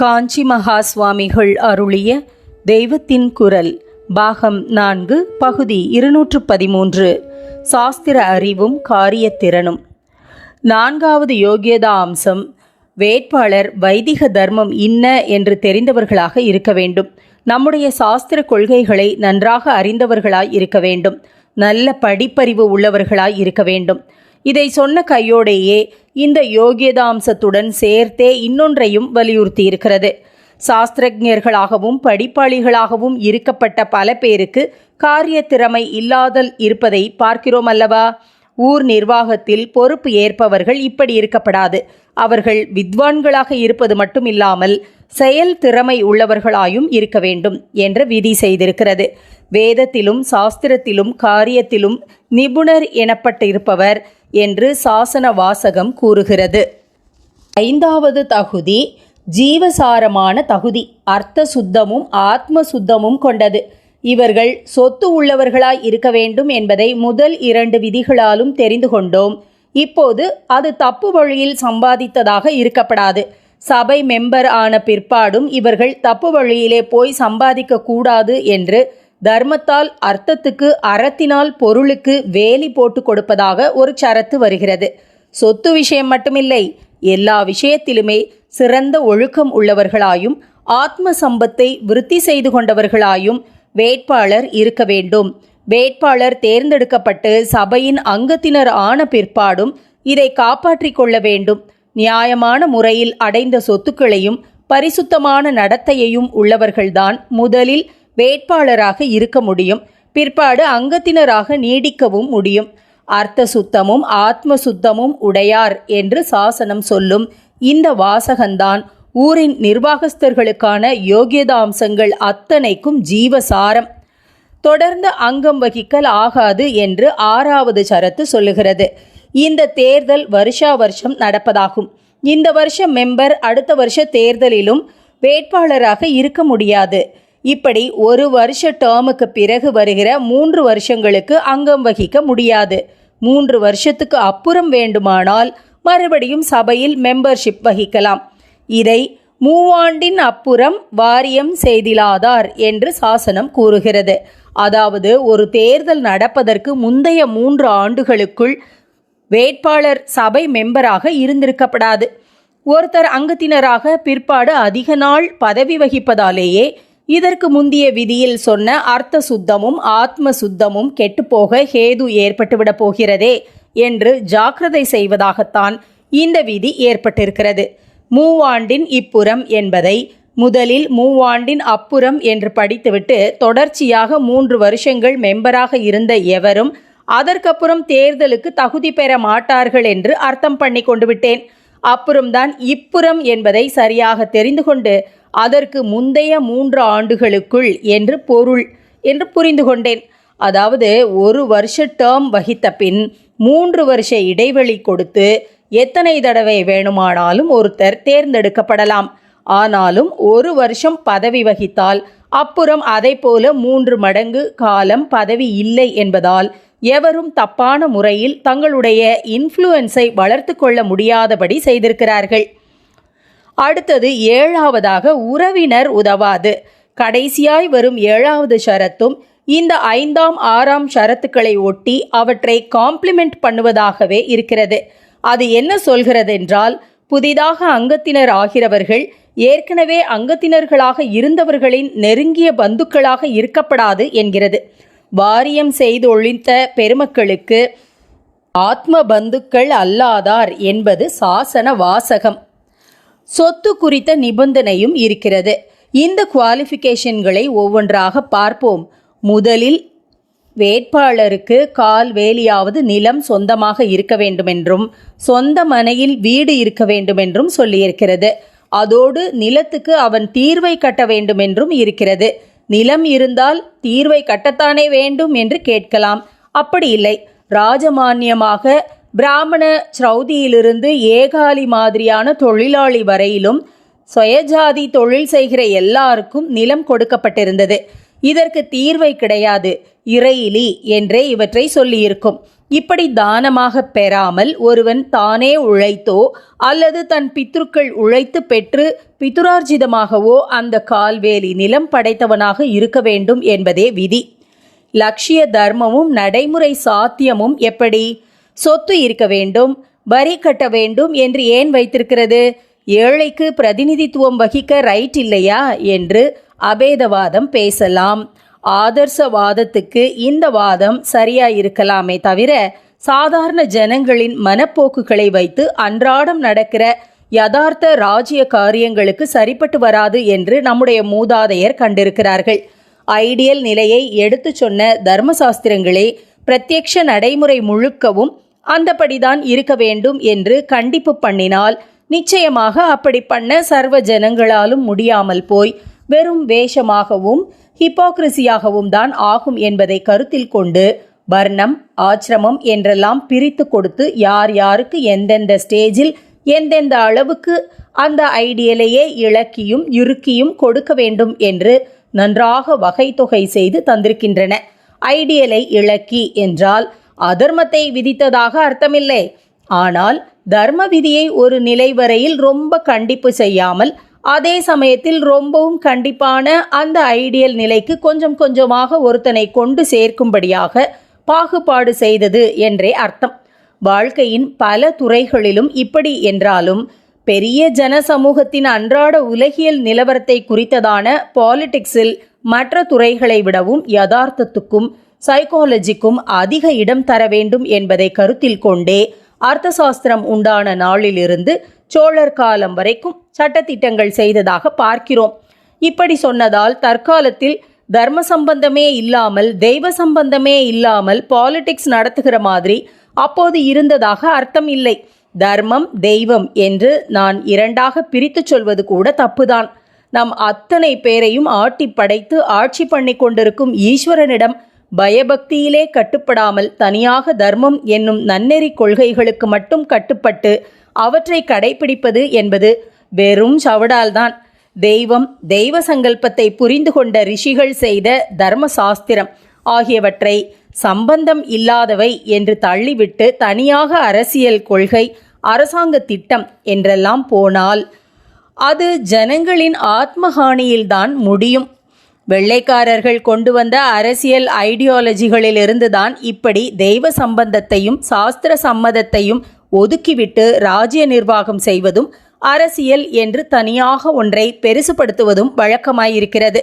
காஞ்சி மகா சுவாமிகள் அருளிய தெய்வத்தின் குரல் பாகம் நான்கு பகுதி இருநூற்று பதிமூன்று. சாஸ்திர அறிவும் காரியத்திறனும். நான்காவது யோகியதா அம்சம் வேட்பாளர் வைதிக தர்மம் இன்ன என்று தெரிந்தவர்களாக இருக்க வேண்டும். நம்முடைய சாஸ்திர கொள்கைகளை நன்றாக அறிந்தவர்களாய் இருக்க வேண்டும். நல்ல படிப்பறிவு உள்ளவர்களாய் இருக்க வேண்டும். இதை சொன்ன கையோடையே இந்த யோகியதாம்சத்துடன் சேர்த்தே இன்னொன்றையும் வலியுறுத்தி இருக்கிறது சாஸ்திரஜர்களாகவும் படிப்பாளிகளாகவும் இருக்கப்பட்ட பல பேருக்கு காரிய திறமை இல்லாதல் இருப்பதை பார்க்கிறோம் அல்லவா? ஊர் நிர்வாகத்தில் பொறுப்பு ஏற்பவர்கள் இப்படி இருக்கப்படாது. அவர்கள் வித்வான்களாக இருப்பது மட்டும் இல்லாமல் செயல் திறமை உள்ளவர்களாயும் இருக்க வேண்டும் என்ற விதி செய்திருக்கிறது. வேதத்திலும் சாஸ்திரத்திலும் காரியத்திலும் நிபுணர் எனப்பட்டிருப்பவர் என்று சாசன வாசகம் கூறுகிறது. ஐந்தாவது தகுதி ஜீவசாரமான தகுதி அர்த்த சுத்தமும் ஆத்ம சுத்தமும் கொண்டது. இவர்கள் சொத்து உள்ளவர்களாய் இருக்க வேண்டும் என்பதை முதல் இரண்டு விதிகளாலும் தெரிந்து கொண்டோம். இப்போது அது தப்பு வழியில் சம்பாதித்ததாக இருக்கப்படாது. சபை மெம்பர் ஆன பிற்பாடும் இவர்கள் தப்பு வழியிலே போய் சம்பாதிக்க கூடாது என்று தர்மத்தால் அர்த்தத்துக்கு அறத்தினால் பொருளுக்கு வேலி போட்டு கொடுப்பதாக ஒரு சரத்து வருகிறது. சொத்து விஷயம் மட்டுமில்லை எல்லா விஷயத்திலுமே சிறந்த ஒழுக்கம் உள்ளவர்களாயும் ஆத்ம சம்பத்தை விருத்தி செய்து கொண்டவர்களாயும் வேட்பாளர் இருக்க வேண்டும். வேட்பாளர் தேர்ந்தெடுக்கப்பட்டு சபையின் அங்கத்தினர் ஆன பிற்பாடும் இதை காப்பாற்றிக் கொள்ள வேண்டும். நியாயமான முறையில் அடைந்த சொத்துக்களையும் பரிசுத்தமான நடத்தையையும் உள்ளவர்கள்தான் முதலில் வேட்பாளராக இருக்க முடியும். பிற்பாடு அங்கத்தினராக நீடிக்கவும் முடியும். அர்த்த சுத்தமும் ஆத்ம சுத்தமும் உடையார் என்று சாசனம் சொல்லும் இந்த வாசகந்தான். ஊரின் நிர்வாகஸ்தர்களுக்கான யோகியதாம்சங்கள் அத்தனைக்கும் ஜீவசாரம். தொடர்ந்து அங்கம் வகிக்கல் ஆகாது என்று ஆறாவது சரத்து சொல்லுகிறது. இந்த தேர்தல் வருஷா வருஷம் நடப்பதாகும். இந்த வருஷ மெம்பர் அடுத்த வருஷ தேர்தலிலும் வேட்பாளராக இருக்க முடியாது. இப்படி ஒரு வருஷ டேர்முக்கு பிறகு வருகிற மூன்று வருஷங்களுக்கு அங்கம் வகிக்க முடியாது. மூன்று வருஷத்துக்கு அப்புறம் வேண்டுமானால் மறுபடியும் சபையில் மெம்பர்ஷிப் வகிக்கலாம். இதை மூவாண்டின் அப்புறம் வாரியம் செய்திலாதார் என்று சாசனம் கூறுகிறது. அதாவது ஒரு தேர்தல் நடப்பதற்கு முந்தைய மூன்று ஆண்டுகளுக்குள் வேட்பாளர் சபை மெம்பராக இருந்திருக்கப்படாது. ஒருத்தர் அங்கத்தினராக பிற்பாடு அதிக நாள் பதவி வகிப்பதாலேயே இதற்கு முந்திய விதியில் சொன்ன அர்த்த சுத்தமும் ஆத்ம சுத்தமும் கெட்டுப்போக ஹேது ஏற்பட்டுவிடப் போகிறதே என்று ஜாக்கிரதை செய்வதாகத்தான் இந்த விதி ஏற்பட்டிருக்கிறது. மூவாண்டின் இப்புறம் என்பதை முதலில் மூவாண்டின் அப்புறம் என்று படித்துவிட்டு தொடர்ச்சியாக மூன்று வருஷங்கள் மெம்பராக இருந்த எவரும் அதற்கப்புறம் தேர்தலுக்கு தகுதி பெற மாட்டார்கள் என்று அர்த்தம் பண்ணி கொண்டு விட்டேன். அப்புறம்தான் இப்புறம் என்பதை சரியாக தெரிந்து கொண்டு அதற்கு முந்தைய மூன்று ஆண்டுகளுக்குள் என்று பொருள் என்று புரிந்து கொண்டேன். அதாவது ஒரு வருஷ டேர்ம் வகித்த பின் மூன்று வருஷ இடைவெளி கொடுத்து எத்தனை தடவை வேணுமானாலும் ஒருத்தர் தேர்ந்தெடுக்கப்படலாம். ஆனாலும் ஒரு வருஷம் பதவி வகித்தால் அப்புறம் அதை போல மூன்று மடங்கு காலம் பதவி இல்லை என்பதால் எவரும் தப்பான முறையில் தங்களுடைய இன்ஃப்ளூயன்ஸை வளர்த்து கொள்ள முடியாதபடி செய்திருக்கிறார்கள். அடுத்தது ஏழாவதாக உறவினர் உதவாது. கடைசியாய் வரும் ஏழாவது ஷரத்தும் இந்த ஐந்தாம் ஆறாம் ஷரத்துக்களை ஒட்டி அவற்றை காம்ப்ளிமெண்ட் பண்ணுவதாகவே இருக்கிறது. அது என்ன சொல்கிறது என்றால் புதிதாக அங்கத்தினர் ஆகிறவர்கள் ஏற்கனவே அங்கத்தினர்களாக இருந்தவர்களின் நெருங்கிய பந்துக்களாக இருக்கப்படாது என்கிறது. வாரியம் செய்து ஒழித்த பெருமக்களுக்கு ஆத்ம பந்துக்கள் அல்லாதார் என்பது சாசன வாசகம். சொத்து குறித்த நிபந்தனையும் இருக்கிறது. இந்த குவாலிஃபிகேஷன்களை ஒவ்வொன்றாக பார்ப்போம். முதலில் வேட்பாளருக்கு கால் வேலியாவது நிலம் சொந்தமாக இருக்க வேண்டுமென்றும் சொந்த மனையில் வீடு இருக்க வேண்டுமென்றும் சொல்லியிருக்கிறது. அதோடு நிலத்துக்கு அவன் தீர்வை கட்ட வேண்டுமென்றும் இருக்கிறது. நிலம் இருந்தால் தீர்வை கட்டத்தானே வேண்டும் என்று கேட்கலாம். அப்படி இல்லை. ராஜமானியமாக பிராமண ஸ்ரௌதியிலிருந்து ஏகாலி மாதிரியான தொழிலாளி வரையிலும் சுயஜாதி தொழில் செய்கிற எல்லாருக்கும் நிலம் கொடுக்கப்பட்டிருந்தது. இதற்கு தீர்வை கிடையாது. இறையிலி என்றே இவற்றை சொல்லியிருக்கும். இப்படி தானமாக பெறாமல் ஒருவன் தானே உழைத்தோ அல்லது தன் பித்ருக்கள் உழைத்து பெற்று பிதுரார்ஜிதமாகவோ அந்த கால்வேலி நிலம் படைத்தவனாக இருக்க வேண்டும் என்பதே விதி. லட்சிய தர்மமும் நடைமுறை சாத்தியமும் எப்படி? சொத்து இருக்க வேண்டும் வரி கட்ட வேண்டும் என்று ஏன் வைத்திருக்கிறது? ஏழைக்கு பிரதிநிதித்துவம் வகிக்க ரைட் இல்லையா என்று அபேதவாதம் பேசலாம். ஆதர்சவாதத்துக்கு இந்த வாதம் சரியா இருக்கலாமே தவிர சாதாரண ஜனங்களின் மனப்போக்குகளை வைத்து அன்றாடம் நடக்கிற யதார்த்த ராஜ்ய காரியங்களுக்கு சரிப்பட்டு வராது என்று நம்முடைய மூதாதையர் கண்டிருக்கிறார்கள். ஐடியல் நிலையை எடுத்துச் சொன்ன தர்மசாஸ்திரங்களே பிரத்யக்ஷ நடைமுறை முழுக்கவும் அந்தபடிதான் இருக்க வேண்டும் என்று கண்டிப்பு பண்ணினால் நிச்சயமாக அப்படி பண்ண சர்வ ஜனங்களாலும் முடியாமல் போய் வெறும் வேஷமாகவும் ஹிப்போக்ரசியாகவும் தான் ஆகும் என்பதை கருத்தில் கொண்டு வர்ணம் ஆச்சிரமம் என்றெல்லாம் பிரித்து கொடுத்து யார் யாருக்கு எந்தெந்த ஸ்டேஜில் எந்தெந்த அளவுக்கு அந்த ஐடியலையே இழக்கியும் இறுக்கியும் கொடுக்க வேண்டும் என்று நன்றாக வகை தொகை செய்து தந்திருக்கின்றன. ஐடியலை இழக்கி என்றால் அதர்மத்தை விதித்ததாக அர்த்தமில்லை. ஆனால் தர்ம விதியை ஒரு நிலை வரையில் ரொம்ப கண்டிப்பு செய்யாமல் அதே சமயத்தில் ரொம்பவும் கண்டிப்பான அந்த ஐடியல் நிலைக்கு கொஞ்சம் கொஞ்சமாக ஒருத்தனை கொண்டு சேர்க்கும்படியாக பாகுபாடு செய்தது என்றே அர்த்தம். வாழ்க்கையின் பல துறைகளிலும் இப்படி என்றாலும் பெரிய ஜன சமூகத்தின் அன்றாட உலகியல் நிலவரத்தை குறித்ததான பாலிடிக்ஸில் மற்ற துறைகளை விடவும் யதார்த்தத்துக்கும் சைக்காலஜிக்கும் அதிக இடம் தர வேண்டும் என்பதை கருத்தில் கொண்டே அர்த்தசாஸ்திரம் உண்டான நாளிலிருந்து சோழர் காலம் வரைக்கும் சட்டத்திட்டங்கள் செய்ததாக பார்க்கிறோம். இப்படி சொன்னதால் தற்காலத்தில் தர்ம சம்பந்தமே இல்லாமல் தெய்வ சம்பந்தமே இல்லாமல் பாலிடிக்ஸ் நடத்துகிற மாதிரி அப்போது இருந்ததாக அர்த்தம் இல்லை. தர்மம் தெய்வம் என்று நான் இரண்டாக பிரித்துச் சொல்வது கூட தப்புதான். நம் அத்தனை பேரையும் ஆட்டி படைத்து ஆட்சி பண்ணி கொண்டிருக்கும் ஈஸ்வரனிடம் பயபக்தியிலே கட்டுப்படாமல் தனியாக தர்மம் என்னும் நன்னெறி கொள்கைகளுக்கு மட்டும் கட்டுப்பட்டு அவற்றை கடைபிடிப்பது என்பது வெறும் சவடால்தான். தெய்வம் தெய்வ சங்கல்பத்தை புரிந்து கொண்ட ரிஷிகள் செய்த தர்ம சாஸ்திரம் ஆகியவற்றை சம்பந்தம் இல்லாதவை என்று தள்ளிவிட்டு தனியாக அரசியல் கொள்கை அரசாங்க திட்டம் என்றெல்லாம் போனால் அது ஜனங்களின் ஆத்மஹானியில்தான் முடியும். வெள்ளைக்காரர்கள் கொண்டு வந்த அரசியல் ஐடியாலஜிகளிலிருந்துதான் இப்படி தெய்வ சம்பந்தத்தையும் சாஸ்திர சம்மதத்தையும் ஒதுக்கிவிட்டு ராஜ்ய நிர்வாகம் செய்வதும் அரசியல் என்று தனியாக ஒன்றை பெருசுபடுத்துவதும் வழக்கமாயிருக்கிறது.